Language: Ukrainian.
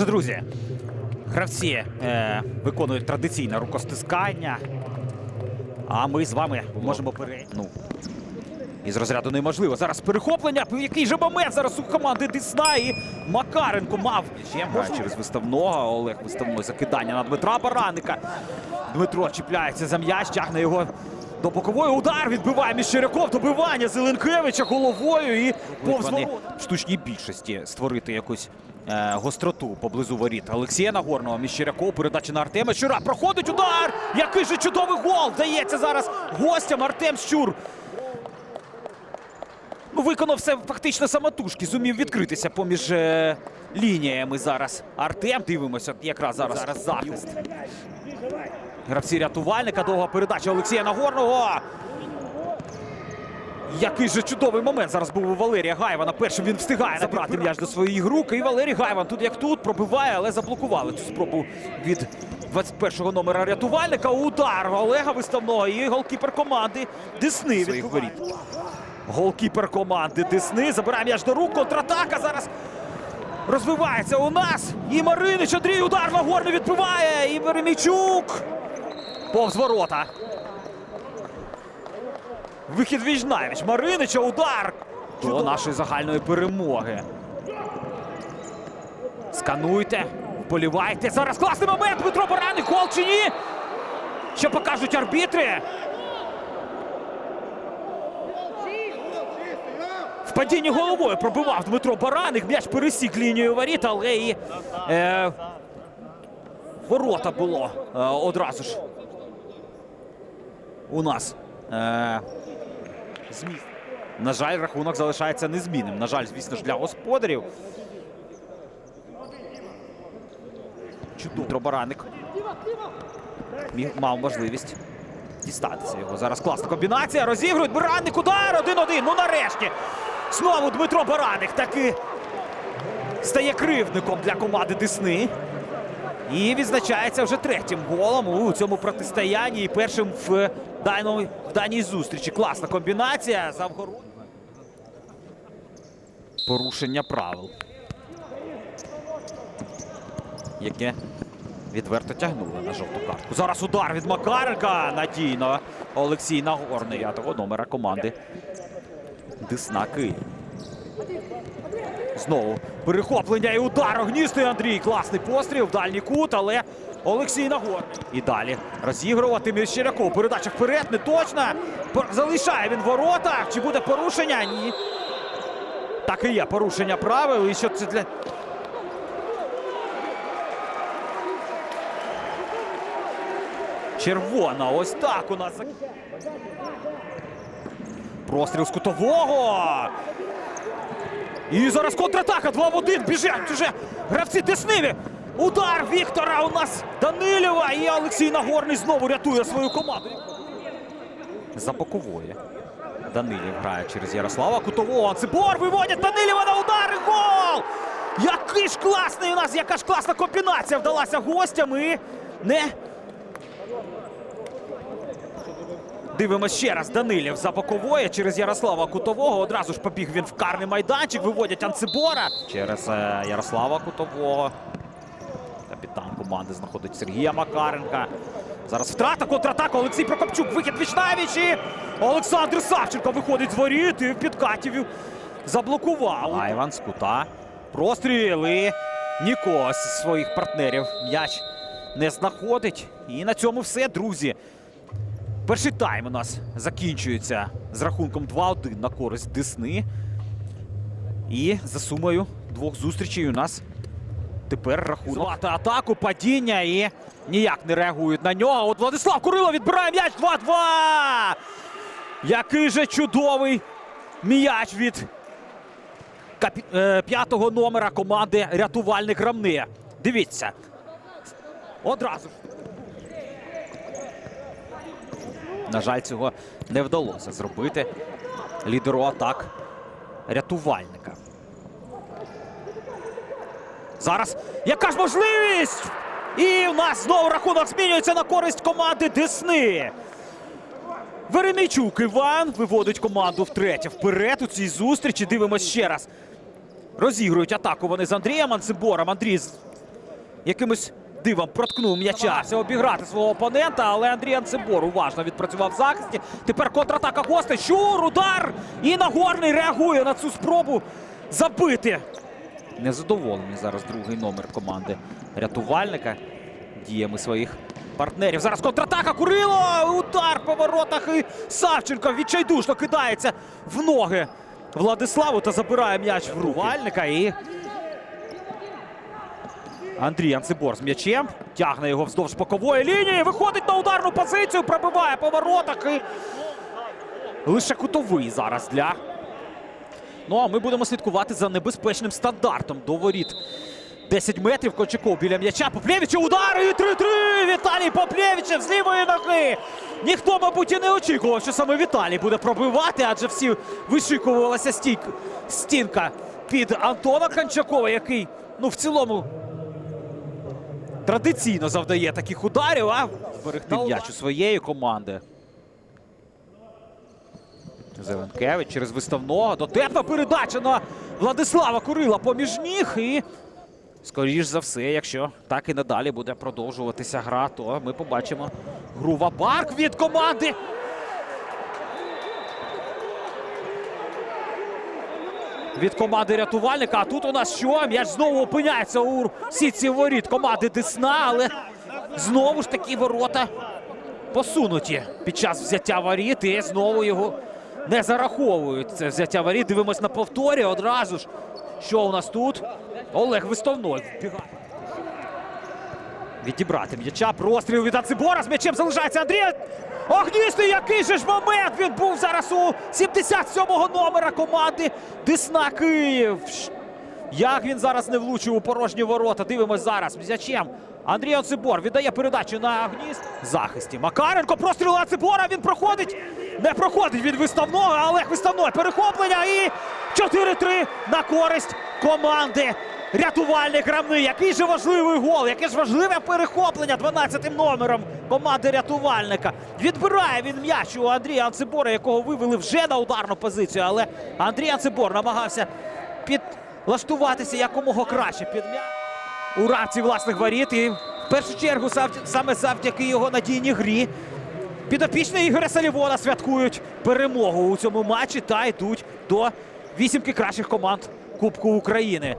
Отже, друзі, гравці е, виконують традиційне рукостискання. А ми з вами можемо пере... Ну, із розряду неможливо. Зараз перехоплення. Який же момент зараз у команди Десна і Макаренко мав. Ще через виставного. Олег виставной закидання на Дмитра Бараника. Дмитро чіпляється за м'яч, тягне його до бокової. Удар відбиває Міщеряков. Добивання Зеленкевича головою і повз Вони в штучній більшості створити якусь е, гостроту поблизу воріт. Олексія Нагорного, Міщеряков, передача на Артема Щура. Проходить удар! Який же чудовий гол! Вдається зараз гостям Артем Щур. Виконав все фактично самотужки, зумів відкритися поміж е, лініями зараз. Артем, дивимося, якраз зараз, зараз захист. Гравці рятувальника, довга передача Олексія Нагорного. Який же чудовий момент зараз був у Валерія Гайвана. Першим він встигає забрати м'яч до своїх рук. І Валерій Гайван тут як тут пробиває, але заблокували цю спробу від 21-го номера рятувальника. Удар Олега виставного і голкіпер команди Десни від воріт. Голкіпер команди Десни забирає м'яч до рук. Контратака зараз розвивається у нас. І Маринич Андрій удар Нагорний відбиває. І Веремійчук. Повз ворота. Вихід Віжнавіч. Маринича удар до нашої загальної перемоги. Скануйте, вболівайте. Зараз класний момент. Дмитро Бараник, гол чи ні? Що покажуть арбітри? В падінні головою пробивав Дмитро Бараник. М'яч пересік лінію воріт, але і е, ворота було е, одразу ж. У нас. Е, зміст. На жаль, рахунок залишається незмінним. На жаль, звісно ж, для господарів. Дмитро Бараник. Мав можливість дістатися його. Зараз класна комбінація. Розігрують. Бараник удар. 1-1. Ну нарешті. Знову Дмитро Бараник таки стає кривдником для команди Десни. І відзначається вже третім голом у цьому протистоянні і першим в, даному, в даній зустрічі. Класна комбінація. Завгород. Порушення правил. Яке відверто тягнули на жовту картку. Зараз удар від Макаренка. Надійно. Олексій Нагорний. П'ятого номера команди. Десна Київ. Знову перехоплення і удар. Огністий Андрій. Класний постріл дальній кут, але Олексій Нагорний. І далі розігрувати Міщеряков. Передача вперед, не точно. Залишає він ворота. Чи буде порушення? Ні. Так і є порушення правил. І що це для. Червона. Ось так у нас. Простріл з кутового. І зараз контратака 2 в 1. Біжать уже гравці Десниві. Удар Віктора у нас Данилєва. І Олексій Нагорний знову рятує свою команду. За бокової. Данилів грає через Ярослава Кутового. Анцибор виводять Данилєва на удар. Гол! Який ж класний у нас, яка ж класна комбінація вдалася гостям і не Дивимось ще раз. Данилів за бокової через Ярослава Кутового. Одразу ж побіг він в карний майданчик. Виводять Анцибора через е, Ярослава Кутового. Капітан команди знаходить Сергія Макаренка. Зараз втрата контратака. Олексій Прокопчук. Вихід Вічнавіч. І Олександр Савченко виходить з воріт і в підкатів заблокував. Айван з кута. Простріл нікого з своїх партнерів м'яч не знаходить. І на цьому все, друзі. Перший тайм у нас закінчується з рахунком 2-1 на користь Десни. І за сумою двох зустрічей у нас тепер рахунок. Звати атаку, падіння і ніяк не реагують на нього. От Владислав Курило відбирає м'яч 2-2. Який же чудовий м'яч від капі... е, п'ятого номера команди рятувальник Рамни. Дивіться. Одразу ж. На жаль, цього не вдалося зробити лідеру атак рятувальника. Зараз яка ж можливість? І у нас знову рахунок змінюється на користь команди Десни. Веремійчук Іван виводить команду втретє вперед у цій зустрічі. Дивимось ще раз. Розігрують атаку вони з Андрієм Анцибором. Андрій з- якимось дивом проткнув м'яча. Обіграти свого опонента, але Андрій Анцебор уважно відпрацював в захисті. Тепер контратака Кости. Щур, удар! І Нагорний реагує на цю спробу забити. Незадоволений зараз другий номер команди рятувальника діями своїх партнерів. Зараз контратака Курило! Удар по воротах і Савченко відчайдушно кидається в ноги Владиславу та забирає м'яч в рувальника. І Андрій Анцибор з м'ячем тягне його вздовж бокової лінії. Виходить на ударну позицію, пробиває по воротах і лише кутовий зараз для. Ну а ми будемо слідкувати за небезпечним стандартом до воріт. 10 метрів Кочаков біля м'яча. Поплєвича удар і 3-3! Віталій Поплєвичев з лівої ноги. Ніхто, мабуть, і не очікував, що саме Віталій буде пробивати, адже всі вишикувалася стінка під Антона Кончакова, який ну в цілому традиційно завдає таких ударів, а зберегти м'яч у своєї команди. Зеленкевич через виставного. Дотепна передача на Владислава Курила поміж ніг. І, скоріш за все, якщо так і надалі буде продовжуватися гра, то ми побачимо гру Вабарк від команди. Від команди рятувальника. А тут у нас що? М'яч знову опиняється у сітці воріт команди Десна, але знову ж таки ворота посунуті під час взяття воріт і знову його не зараховують. Це взяття воріт. Дивимось на повторі одразу ж. Що у нас тут? Олег Вистовной вбігає. Відібрати м'яча. Простріл від Ацибора. З м'ячем залишається Андрій. Огністий, який же ж момент він був зараз у 77-го номера команди Десна Київ. Як він зараз не влучив у порожні ворота. Дивимось зараз. М'ячем. Андрій Оцибор віддає передачу на гніст. В захисті. Макаренко простріл Оцибора. Він проходить. Не проходить від виставного, а Олег виставної перехоплення. І 4-3 на користь команди. Рятувальник Рамни. Який же важливий гол, яке ж важливе перехоплення 12-м номером команди рятувальника. Відбирає він м'яч у Андрія Анцибора, якого вивели вже на ударну позицію. Але Андрій Анцибор намагався підлаштуватися якомога краще під м'яч у рамці власних воріт. І в першу чергу саме завдяки його надійній грі. Підопічні Ігоря Салівона святкують перемогу у цьому матчі та йдуть до вісімки кращих команд Кубку України.